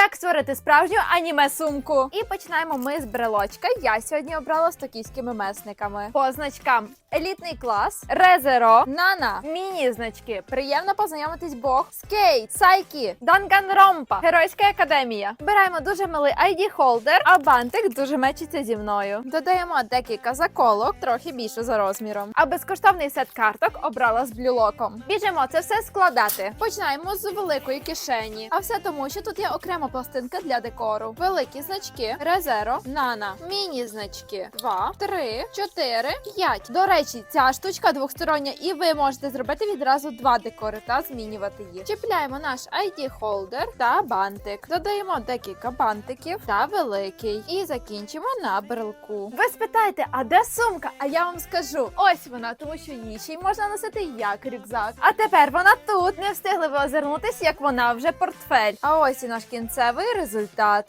Як створити справжню аніме сумку? І починаємо ми з брелочка. Я сьогодні обрала з токійськими месниками. По значкам елітний клас, резеро, нана, міні значки. Приємно познайомитись Бог, скейт, сайкі, данганромпа, геройська академія. Беремо дуже милий ID холдер, а бантик дуже мечиться зі мною. Додаємо декілька заколок, трохи більше за розміром. А безкоштовний сет карток обрала з блюлоком. Біжимо це все складати. Починаємо з великої кишені. А все тому, що тут є окрема пластинка для декору. Великі значки, резеро, нана, міні значки. Два, три, чотири, п'ять. До речі, ця штучка двохстороння, і ви можете зробити відразу два декори та змінювати їх. Чіпляємо наш ID холдер та бантик. Додаємо декілька бантиків та великий. І закінчимо на брелку. Ви спитаєте, а де сумка? А я вам скажу: ось вона, тому що її ще й можна носити як рюкзак. А тепер вона тут. Не встигли ви озирнутись, як вона вже портфель. А ось і наш кінцевий результат.